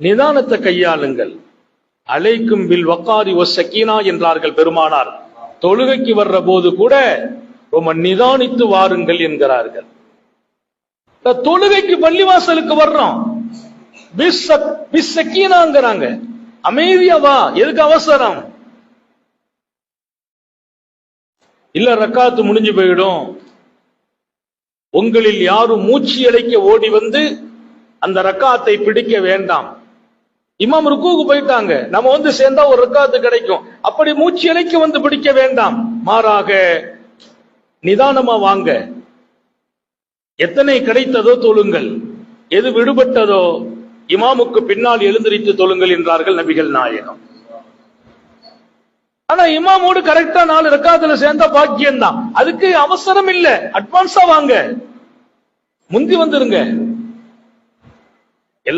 நிதானத்தை கையாளுங்கள். அலைக்கும் வில் வக்காரி ஒ சக்கீனா என்றார்கள் பெருமானார். தொழுகைக்கு வர்ற போது கூட ரொம்ப நிதானித்து வாருங்கள் என்கிறார்கள். தொழுகைக்கு பள்ளிவாசலுக்கு வர்றோம். பிஸ் சக்கீனாங்கிறாங்க அமைதியா வா எதுக்கு அவசரம்? இல்ல ரக்காத்து முடிஞ்சு போயிடும். உங்களில் யாரும் மூச்சு அடைக்க ஓடி வந்து அந்த ரக்காத்தை பிடிக்க வேண்டாம். இமாம் ருக்குவுக்கு போயிட்டாங்க. நம்ம வந்து சேர்ந்தா ஒரு ருக்காத்து கிடைக்கும். அப்படி மூச்சு இலைக்கு வந்து பிடிக்க வேண்டாம். மாறாக நிதானமா வாங்க. எத்தனை கிடைத்ததோ தொழுங்கள். எது விடுபட்டதோ இமாமுக்கு பின்னால் எழுந்திரித்து தொழுங்கள் என்றார்கள் நபிகள் நாயகம். ஆனா இமாமோடு கரெக்டா நாலு ரக்காத்துல சேர்ந்தா பாக்கியம் தான் அதுக்கு அவசரம் இல்ல அட்வான்ஸா வாங்க. முந்தி வந்துருங்க.